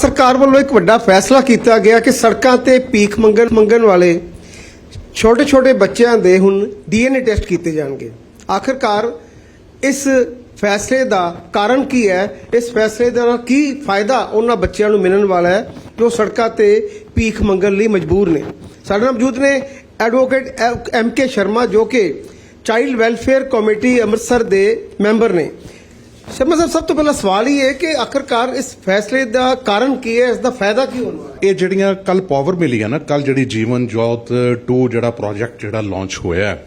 ਸਰਕਾਰ ਵੱਲੋਂ ਇੱਕ ਵੱਡਾ ਫੈਸਲਾ ਕੀਤਾ ਗਿਆ ਕਿ ਸੜਕਾਂ ਤੇ ਭੀਖ ਮੰਗਣ ਮੰਗਣ ਵਾਲੇ ਛੋਟੇ ਛੋਟੇ ਬੱਚਿਆਂ ਦੇ ਹੁਣ ਡੀਐਨਏ ਟੈਸਟ ਕੀਤੇ ਜਾਣਗੇ। ਆਖਰਕਾਰ ਇਸ ਫੈਸਲੇ ਦਾ ਕਾਰਨ ਕੀ ਹੈ? ਇਸ ਫੈਸਲੇ ਦਾ ਕੀ ਫਾਇਦਾ ਉਹਨਾਂ ਬੱਚਿਆਂ ਨੂੰ ਮਿਲਣ ਵਾਲਾ ਹੈ ਜੋ ਸੜਕਾਂ ਤੇ ਭੀਖ ਮੰਗਣ ਲਈ ਮਜਬੂਰ ਨੇ? ਸਾਡੇ ਨਾਲ ਮੌਜੂਦ ਨੇ ਐਡਵੋਕੇਟ ਐਮ ਕੇ ਸ਼ਰਮਾ ਜੋ ਕਿ ਚਾਈਲਡ ਵੈਲਫੇਅਰ ਕਮੇਟੀ ਅੰਮ੍ਰਿਤਸਰ ਦੇ ਮੈਂਬਰ ਨੇ। ਸ਼ਰਮਾ ਸਾਹਿਬ ਸਭ ਤੋਂ ਪਹਿਲਾ ਸਵਾਲ ਹੀ ਹੈ ਕਿ ਆਖਰਕਾਰ ਇਸ ਫੈਸਲੇ ਦਾ ਕਾਰਨ ਕੀ ਹੈ? ਇਸ ਦਾ ਫਾਇਦਾ ਕੀ ਹੋਣ ਇਹ ਜਿਹੜੀਆਂ ਕੱਲ ਪਾਵਰ ਮਿਲੀ ਹੈ ਨਾ ਕੱਲ ਜਿਹੜੀ ਜੀਵਨ ਜੋਤ 2 ਜਿਹੜਾ ਪ੍ਰੋਜੈਕਟ ਜਿਹੜਾ ਲਾਂਚ ਹੋਇਆ ਹੈ,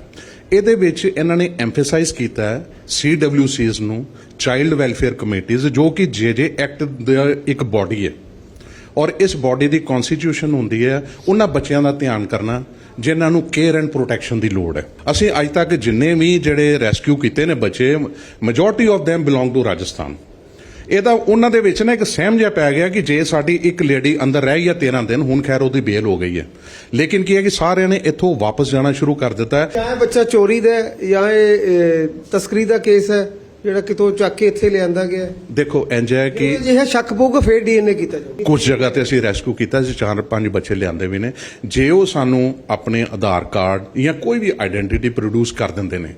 ਇਹਦੇ ਵਿੱਚ ਇਹਨਾਂ ਨੇ ਐਮਫੈਸਾਈਜ਼ ਕੀਤਾ ਹੈ ਸੀਡਬਲਯੂਸੀਜ਼ ਨੂੰ ਚਾਈਲਡ ਵੈਲਫੇਅਰ ਕਮੇਟੀਜ਼ ਜੋ ਕਿ ਜੇਜੇ ਐਕਟ ਦਾ ਇੱਕ ਬਾਡੀ ਹੈ। ਔਰ ਇਸ ਬਾਡੀ ਦੀ ਕਨਸਟੀਟਿਊਸ਼ਨ ਹੁੰਦੀ ਹੈ, ਉਹਨਾਂ ਬੱਚਿਆਂ ਦਾ ਧਿਆਨ ਕਰਨਾ, ਜਿਨ੍ਹਾਂ ਨੂੰ ਕੇਅਰ ਐਂਡ ਪ੍ਰੋਟੈਕਸ਼ਨ ਦੀ ਲੋੜ ਹੈ। ਅਸੀਂ ਅੱਜ ਤੱਕ ਜਿੰਨੇ ਵੀ ਜਿਹੜੇ ਰੈਸਕਿਊ ਕੀਤੇ ਨੇ ਬੱਚੇ majority of them belong to Rajasthan ਇਹਦਾ ਉਹਨਾਂ ਦੇ ਵਿੱਚ ਨਾ ਇੱਕ ਸਹਿਮ ਜਿਹਾ ਪੈ ਗਿਆ ਕਿ ਜੇ ਸਾਡੀ ਇੱਕ ਲੇਡੀ ਅੰਦਰ ਰਹਿ ਗਿਆ ਆ 13 ਦਿਨ, ਹੁਣ ਖੈਰ ਉਹਦੀ ਬੇਲ ਹੋ ਗਈ ਹੈ। ਲੇਕਿਨ ਕੀ ਹੈ ਕਿ ਸਾਰਿਆਂ ਨੇ ਇੱਥੋਂ ਵਾਪਸ ਜਾਣਾ ਸ਼ੁਰੂ ਕਰ ਦਿੱਤਾ ਹੈ। ਜਾਂ ਬੱਚਾ ਚੋਰੀ ਦਾ ਜਾਂ ਇਹ ਤਸਕਰੀ ਦਾ ਕੇਸ ਹੈ ਜਿਹੜਾ ਕਿਤੋਂ ਚੱਕ ਕੇ ਇੱਥੇ ਲਿਆਂਦਾ ਗਿਆ। ਹੈ ਦੇਖੋ ਇੰਜ ਹੈ ਕਿ ਜੇ ਇਹ ਸ਼ੱਕ ਪਊਗਾ ਫੇਰ ਡੀਐਨਏ ਕੀਤਾ ਜਾਊਗਾ ਕੁਝ ਜਗ੍ਹਾ ਤੇ ਅਸੀਂ ਰੈਸਕਿਊ ਕੀਤਾ ਸੀ ਚਾਰ ਪੰਜ ਬੱਚੇ ਲਿਆਂਦੇ ਵੀ ਨੇ। ਜੇ ਉਹ ਸਾਨੂੰ ਆਪਣੇ ਆਧਾਰ ਕਾਰਡ ਜਾਂ ਕੋਈ ਵੀ ਆਇਡੈਂਟੀਟੀ ਪ੍ਰੋਡਿਊਸ ਕਰ ਦਿੰਦੇ ਨੇ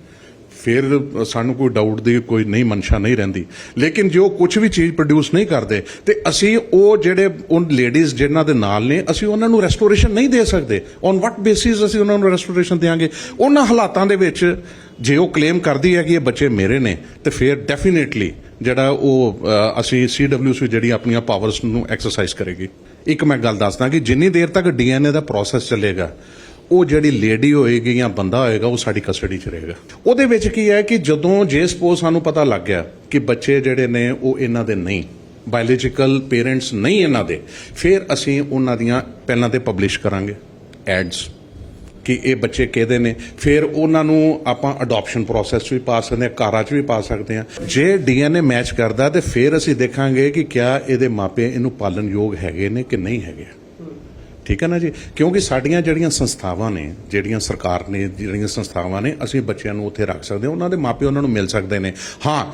ਫਿਰ ਸਾਨੂੰ ਕੋਈ ਡਾਊਟ ਦੀ ਕੋਈ ਨਹੀਂ ਮਨਸ਼ਾ ਨਹੀਂ ਰਹਿੰਦੀ। ਲੇਕਿਨ ਜੇ ਉਹ ਕੁਝ ਵੀ ਚੀਜ਼ ਪ੍ਰੋਡਿਊਸ ਨਹੀਂ ਕਰਦੇ ਤੇ ਅਸੀਂ ਉਹ ਜਿਹੜੇ ਉਹ ਲੇਡੀਜ਼ ਜਿਨ੍ਹਾਂ ਦੇ ਨਾਲ ਨੇ ਅਸੀਂ ਉਹਨਾਂ ਨੂੰ ਰੈਸਟੋਰੇਸ਼ਨ ਨਹੀਂ ਦੇ ਸਕਦੇ। ਔਨ ਵਾਟ ਬੇਸਿਸ ਅਸੀਂ ਉਹਨਾਂ ਨੂੰ ਰੈਸਟੋਰੇਸ਼ਨ ਦੇਵਾਂਗੇ ਉਹਨਾਂ ਹਾਲਾਤਾਂ ਦੇ ਵਿੱਚ ਜੇ ਉਹ ਕਲੇਮ ਕਰਦੀ ਹੈ ਕਿ ਇਹ ਬੱਚੇ ਮੇਰੇ ਨੇ ਤੇ ਫਿਰ ਡੈਫੀਨੇਟਲੀ ਜਿਹੜਾ ਉਹ ਅ, ਅਸੀਂ ਸੀਡਬਲਯੂਸੀ ਜਿਹੜੀ ਆਪਣੀਆਂ ਪਾਵਰਸ ਨੂੰ ਐਕਸਰਸਾਈਜ਼ ਕਰੇਗੀ। ਇੱਕ ਮੈਂ ਗੱਲ ਦੱਸਦਾ ਕਿ ਜਿੰਨੀ ਦੇਰ ਤੱਕ ਡੀਐਨਏ ਦਾ ਪ੍ਰੋਸੈਸ ਚੱਲੇਗਾ ਉਹ ਜਿਹੜੀ ਲੇਡੀ ਹੋਏਗੀ ਜਾਂ ਬੰਦਾ ਹੋਏਗਾ ਉਹ ਸਾਡੀ ਕਸਟਡੀ 'ਚ ਰਹੇਗਾ। ਉਹਦੇ ਵਿੱਚ ਕੀ ਹੈ ਕਿ ਜਦੋਂ ਜੇ ਸਪੋਜ਼ ਸਾਨੂੰ ਪਤਾ ਲੱਗ ਗਿਆ ਕਿ ਬੱਚੇ ਜਿਹੜੇ ਨੇ ਉਹ ਇਹਨਾਂ ਦੇ ਨਹੀਂ ਬਾਇਓਲੋਜੀਕਲ ਪੇਰੈਂਟਸ ਨਹੀਂ ਇਹਨਾਂ ਦੇ ਫਿਰ ਅਸੀਂ ਉਹਨਾਂ ਦੀਆਂ ਪਹਿਲਾਂ ਤੇ ਪਬਲਿਸ਼ ਕਰਾਂਗੇ ਐਡਸ ਕਿ ਇਹ ਬੱਚੇ ਕਿਹਦੇ ਨੇ, ਫਿਰ ਉਹਨਾਂ ਨੂੰ ਆਪਾਂ ਅਡਾਪਸ਼ਨ ਪ੍ਰੋਸੈਸ 'ਚ ਵੀ ਪਾ ਸਕਦੇ ਹਾਂ, ਕਾਰਾਂ 'ਚ ਵੀ ਪਾ ਸਕਦੇ ਹਾਂ। ਜੇ ਡੀਐਨਏ ਮੈਚ ਕਰਦਾ ਤੇ ਫਿਰ ਅਸੀਂ ਦੇਖਾਂਗੇ ਕਿ ਕਿਆ ਇਹਦੇ ਮਾਪੇ ਇਹਨੂੰ ਪਾਲਣ ਯੋਗ ਹੈਗੇ ਨੇ ਕਿ ਨਹੀਂ ਹੈਗੇ। ਠੀਕ ਹੈ ਨਾ ਜੀ? ਕਿਉਂਕਿ ਸਾਡੀਆਂ ਜਿਹੜੀਆਂ ਸੰਸਥਾਵਾਂ ਨੇ, ਜਿਹੜੀਆਂ ਸਰਕਾਰ ਨੇ, ਜਿਹੜੀਆਂ ਸੰਸਥਾਵਾਂ ਨੇ, ਅਸੀਂ ਬੱਚਿਆਂ ਨੂੰ ਉੱਥੇ ਰੱਖ ਸਕਦੇ ਹਾਂ, ਉਹਨਾਂ ਦੇ ਮਾਪੇ ਉਹਨਾਂ ਨੂੰ ਮਿਲ ਸਕਦੇ ਨੇ। ਹਾਂ,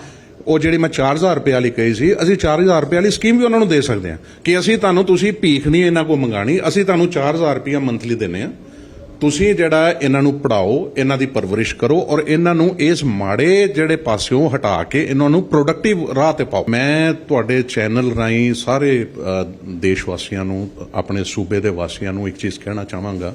ਉਹ ਜਿਹੜੀ ਮੈਂ 4000 ਰੁਪਏ ਵਾਲੀ ਕਹੀ ਸੀ, ਅਸੀਂ 4000 ਰੁਪਏ ਵਾਲੀ ਸਕੀਮ ਵੀ ਉਹਨਾਂ ਨੂੰ ਦੇ ਸਕਦੇ ਹਾਂ ਕਿ ਅਸੀਂ ਤੁਹਾਨੂੰ ਤੁਸੀਂ ਭੀਖ ਨਹੀਂ ਇਹਨਾਂ ਕੋਲ ਮੰਗਾਣੀ ਅਸੀਂ ਤੁਹਾਨੂੰ 4000 ਰੁਪਏ ਮੰਥਲੀ ਦਿੰਨੇ ਆ ਤੁਸੀਂ ਜਿਹੜਾ ਇਹਨਾਂ ਨੂੰ ਪੜਾਓ, ਇਹਨਾਂ ਦੀ ਪਰਵਰਿਸ਼ ਕਰੋ ਔਰ ਇਹਨਾਂ ਨੂੰ ਇਸ ਮਾੜੇ ਜਿਹੜੇ ਪਾਸਿਓਂ ਹਟਾ ਕੇ ਇਹਨਾਂ ਨੂੰ ਪ੍ਰੋਡਕਟਿਵ ਰਾਹ ਤੇ ਪਾਓ। ਮੈਂ ਤੁਹਾਡੇ ਚੈਨਲ ਰਾਹੀਂ ਸਾਰੇ ਦੇਸ਼ ਵਾਸੀਆਂ ਨੂੰ, ਆਪਣੇ ਸੂਬੇ ਦੇ ਵਾਸੀਆਂ ਨੂੰ ਇੱਕ ਚੀਜ਼ ਕਹਿਣਾ ਚਾਹਾਂਗਾ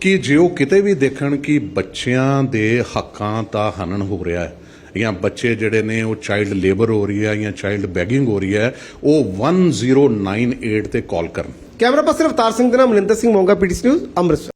ਕਿ ਜੇ ਉਹ ਕਿਤੇ ਵੀ ਦੇਖਣ ਕਿ ਬੱਚਿਆਂ ਦੇ ਹੱਕਾਂ ਦਾ ਹਨਨ ਹੋ ਰਿਹਾ ਹੈ ਜਾਂ ਬੱਚੇ ਜਿਹੜੇ ਨੇ ਉਹ ਚਾਈਲਡ ਲੇਬਰ ਹੋ ਰਹੀ ਹੈ ਜਾਂ ਚਾਈਲਡ ਬੈਗਿੰਗ ਹੋ ਰਹੀ ਹੈ, ਉਹ 1098 ਤੇ ਕਾਲ ਕਰਨ। ਕੈਮਰਾ ਪਰਸਨ ਅਵਤਾਰ ਸਿੰਘ ਦੇ ਨਾਲ ਮਨਿੰਦਰ ਸਿੰਘ ਮੋਂਗਾ ਪੀਟੀਸੀ ਨਿਊਜ਼ ਅੰਮ੍ਰਿਤਸਰ।